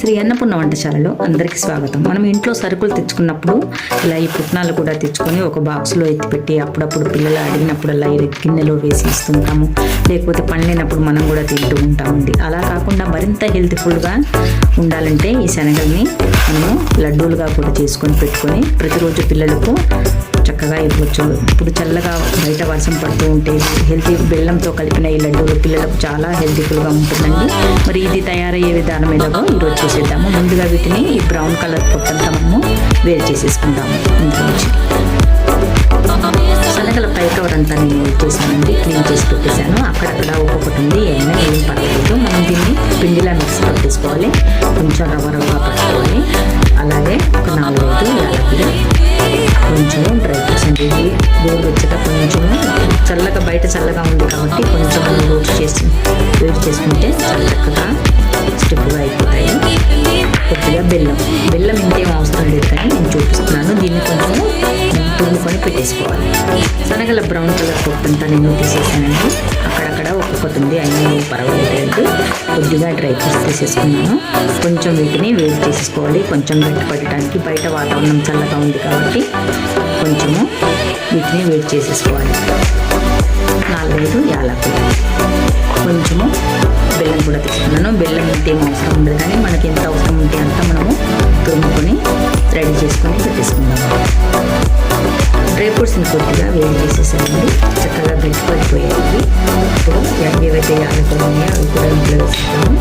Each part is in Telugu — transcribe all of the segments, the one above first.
శ్రీ అన్నపూర్ణ వంటశాలలో అందరికీ స్వాగతం. మనం ఇంట్లో సరుకులు తెచ్చుకున్నప్పుడు ఇలా ఈ పుట్నాలు కూడా తెచ్చుకొని ఒక బాక్స్లో ఎత్తిపెట్టి అప్పుడప్పుడు పిల్లలు అడిగినప్పుడల్లా ఈ గిన్నెలో వేసి ఇస్తుంటాము. లేకపోతే పండినప్పుడు మనం కూడా తింటూ ఉంటామండి. అలా కాకుండా మరింత హెల్త్ఫుల్గా ఉండాలంటే ఈ శనగల్ని మనము లడ్డూలుగా కూడా చేసుకొని పెట్టుకొని ప్రతిరోజు పిల్లలకు చక్కగా ఇవ్వచ్చు ఇప్పుడు చల్లగా బయట వర్షం పడుతూ ఉంటే హెల్తీ బెల్లంతో కలిపిన ఈ లడ్డూలు పిల్లలకు చాలా హెల్తీఫుల్గా ఉంటుందండి. మరి ఇది తయారయ్యే విధానం ఎలాగో ఈరోజు చూసేద్దాము. ముందుగా వీటిని ఈ బ్రౌన్ కలర్ పొట్టంతా మనము వేరు చేసేసుకుంటాము ఇందులోంచి శనగల పై కవర్ అంతా నేను చేశానండి. క్లీన్ చేసి పెట్టేశాను. అక్కడక్కడ ఒక్కొక్కటి ఉంది. అయినా ఏం పర్వాలేదు. మనం దీన్ని పిండిలా మిక్స్ పట్టేసుకోవాలి. కొంచెం రవ్వ రవ్వ పట్టుకోవాలి. అలాగే ఒక నాలుగైదు గోరు వచ్చేటప్పుడు కొంచెం చల్లగా బయట చల్లగా ఉంది కాబట్టి కొంచెం రోస్ట్ చేసి వేడి చేసుకుంటే చాలా చక్కగా స్టిప్గా అయిపోతాయి. కొద్దిగా బెల్లం. బెల్లం ఇంకేం అవసరం లేదు కానీ నేను చూపిస్తున్నాను. దీన్ని కొంచెం తురుముకొని పెట్టేసుకోవాలి. శనగల బ్రౌన్ కలర్ పొట్టంతా నేను తీసేసానండి. అక్కడక్కడ ఒక్కొక్కటి ఉంది అయినా పర్వాలేదు. కొద్దిగా డ్రై ఫ్రూట్స్ తీసేసుకున్నాను. కొంచెం వీటిని వేడి చేసేసుకోవాలి. కొంచెం గట్టి పట్టడానికి బయట వాతావరణం చల్లగా ఉంది కాబట్టి కొంచెము వీటిని వేడి చేసేసుకోవాలి. నాలుగైదు యాలకులు. కొంచెము బెల్లం కూడా తీసుకున్నాను. బెల్లం ఇంత ఏం అవసరం ఉండదు కానీ మనకి ఎంత అవసరం ఉంటే అంత మనము తురుముకొని రెడీ చేసుకొని పెట్టేసుకుందాము డ్రై ఫ్రూట్స్ని కొద్దిగా వేడి చేసేసానండి చక్కగా గట్టి పడిపోయాయి ఇప్పుడు ఏవైతే యాలకులు ఉన్నాయో? అవి కూడా ఇంట్లో వేసేస్తాము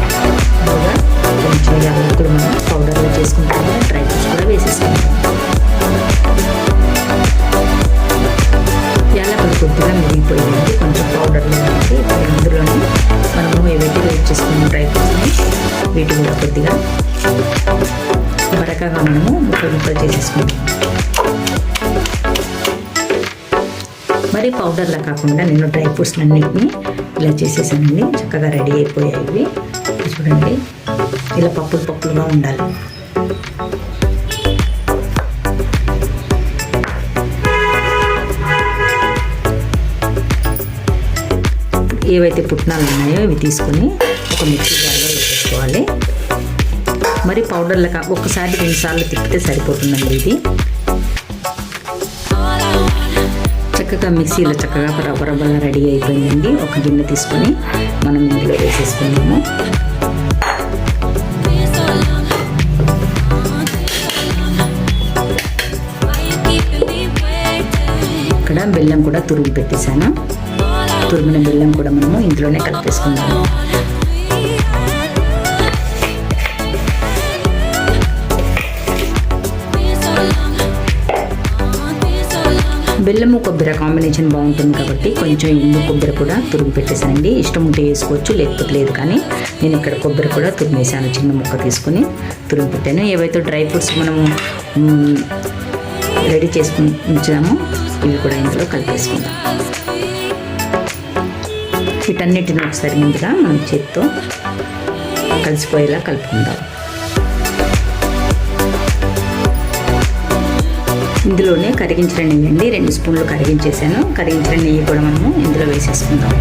ఉంది మనము ఏవైతే వేట్ చేసుకున్న డ్రై ఫ్రూట్స్ వీటి కూడా కొద్దిగా బరకగా మనము ముక్కలు ముక్కలు చేసేసుకుంటాం మరి పౌడర్లా కాకుండా నేను డ్రై ఫ్రూట్స్ అన్నింటినీ ఇలా చేసేసానండి. చక్కగా రెడీ అయిపోయాయి ఇవి. చూడండి ఇలా పప్పులు పప్పులుగా ఉండాలి. ఏవైతే పుట్నాలు ఉన్నాయో ఇవి తీసుకొని ఒక మిక్సీ జార్లో వేసుకోవాలి మరి పౌడర్లు కా ఒకసారి రెండుసార్లు తిప్పితే సరిపోతుందండి ఇది. చక్కగా మిక్సీలో చక్కగా రవ్వ రవ్వలా రెడీ అయిపోయిందండి. ఒక గిన్నె తీసుకొని మనం ఇందులో వేసేసుకున్నాము ఇక్కడ బెల్లం కూడా తురుగు పెట్టేశాను. తురిమిన బెల్లం కూడా మనము ఇందులోనే కలిపేసుకుందాము. బెల్లము కొబ్బరి కాంబినేషన్ బాగుంటుంది కాబట్టి కొంచెం ఎండు కొబ్బరి కూడా తురుగు పెట్టేసానండి ఇష్టం ఉంటే వేసుకోవచ్చు లేకపోతే లేదు కానీ నేను ఇక్కడ కొబ్బరి కూడా తురిమేసాను చిన్న ముక్క తీసుకుని తురుగు పెట్టాను. ఏవైతే డ్రై ఫ్రూట్స్ మనము రెడీ చేసుకుని ఉంచామో ఇవి కూడా ఇందులో కలిపేసుకుందాం. వీటన్నిటిని ఒకసారి ముందుగా మనం చేత్తో కలిసిపోయేలా కలుపుకుందాం. ఇందులోనే కరిగించిన నెయ్యి అండి రెండు స్పూన్లు కరిగించేసాను. కరిగించిన నెయ్యి కూడా మనము ఇందులో వేసేసుకుందాం.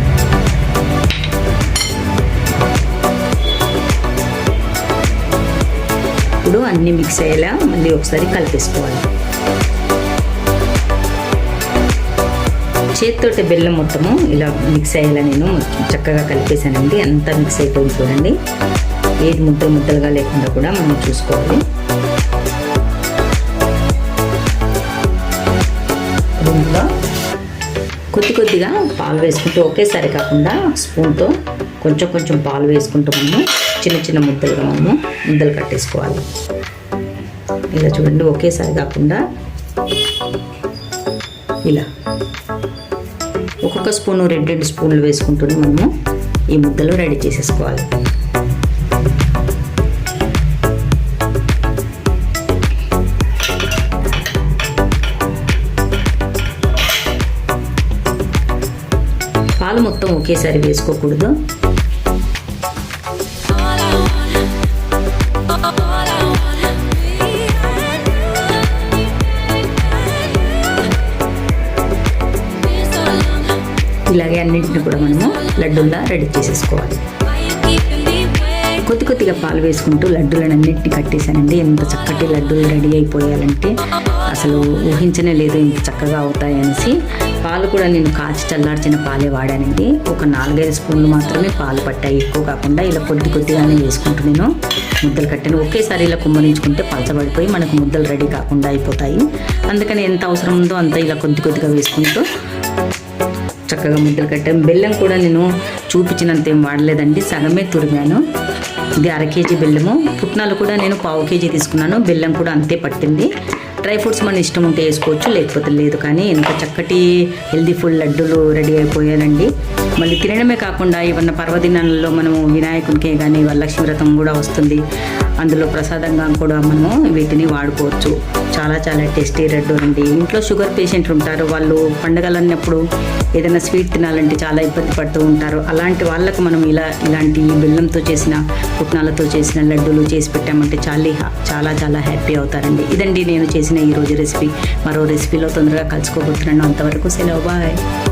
ఇప్పుడు అన్నీ మిక్స్ అయ్యేలా మళ్ళీ ఒకసారి కలిపేసుకోవాలి. చేతితోటి బెల్లం మొత్తము ఇలా మిక్స్ అయ్యేలా నేను చక్కగా కలిపేసానండి అంతా మిక్స్ అయిపోయింది చూడండి. ఏది ముద్దలు ముద్దలుగా లేకుండా కూడా మనం చూసుకోవాలి. ఇందులో కొద్ది కొద్దిగా పాలు వేసుకుంటూ ఒకేసారి కాకుండా స్పూన్తో కొంచెం కొంచెం పాలు వేసుకుంటూ మనము చిన్న చిన్న ముద్దలుగా మనము ముద్దలు కట్టేసుకోవాలి. ఇలా చూడండి ఒకేసారి కాకుండా ఇలా ఒక్కొక్క స్పూను రెండు రెండు స్పూన్లు వేసుకుంటూనే మనము ఈ ముద్దలు రెడీ చేసేసుకోవాలి. పాలు మొత్తం ఒకేసారి వేసుకోకూడదు. ఇలాగే అన్నింటిని కూడా మనము లడ్డూల్లా రెడీ చేసేసుకోవాలి. కొద్ది కొద్దిగా పాలు వేసుకుంటూ లడ్డూలను అన్నింటినీ కట్టేశానండి. ఎంత చక్కటి లడ్డూలు రెడీ అయిపోయాలంటే అసలు ఊహించనే లేదు ఇంత చక్కగా అవుతాయనేసి. పాలు కూడా నేను కాచి చల్లార్చిన పాలే వాడానండి. ఒక నాలుగైదు స్పూన్లు మాత్రమే పాలు పట్టాయి. ఎక్కువ కాకుండా ఇలా కొద్ది కొద్దిగానే వేసుకుంటూ నేను ముద్దలు కట్టాను. ఒకేసారి ఇలా కుమ్మరించుకుంటే పలచబడిపోయి మనకు ముద్దలు రెడీ కాకుండా అయిపోతాయి. అందుకని ఎంత అవసరం ఉందో అంత ఇలా కొద్ది కొద్దిగా వేసుకుంటూ చక్కగా ముద్దలు కట్టాం. బెల్లం కూడా నేను చూపించినంత ఏం వాడలేదండి. సగమే తురిమాను. ఇది అర కేజీ బెల్లము. పుట్నాలు కూడా నేను పావు కేజీ తీసుకున్నాను. బెల్లం కూడా అంతే పట్టింది. డ్రై ఫ్రూట్స్ మన ఇష్టం ఉంటే వేసుకోవచ్చు లేకపోతే లేదు. కానీ ఎంత చక్కటి హెల్దీ ఫుడ్ లడ్డూలు రెడీ అయిపోయానండి మళ్ళీ తినడమే కాకుండా ఏమన్నా పర్వదినాలలో మనము వినాయకునికి కానీ వరలక్ష్మి వ్రతం కూడా వస్తుంది. అందులో ప్రసాదంగా కూడా మనము వీటిని వాడుకోవచ్చు. చాలా చాలా టేస్టీ రెడ్ అండి. ఇంట్లో షుగర్ పేషెంట్లు ఉంటారు. వాళ్ళు పండగలు అన్నప్పుడు ఏదైనా స్వీట్ తినాలంటే చాలా ఇబ్బంది పడుతూ ఉంటారు. అలాంటి వాళ్ళకు మనం ఇలా ఇలాంటి బెల్లంతో చేసిన పుట్నాలతో చేసిన లడ్డూలు చేసి పెట్టామంటే చాలా చాలా చాలా హ్యాపీ అవుతారండి. ఇదండి నేను చేసిన ఈరోజు రెసిపీ. మరో రెసిపీలో తొందరగా కలుసుకోబోతున్నాను. అంతవరకు సెలవు. బాయ్.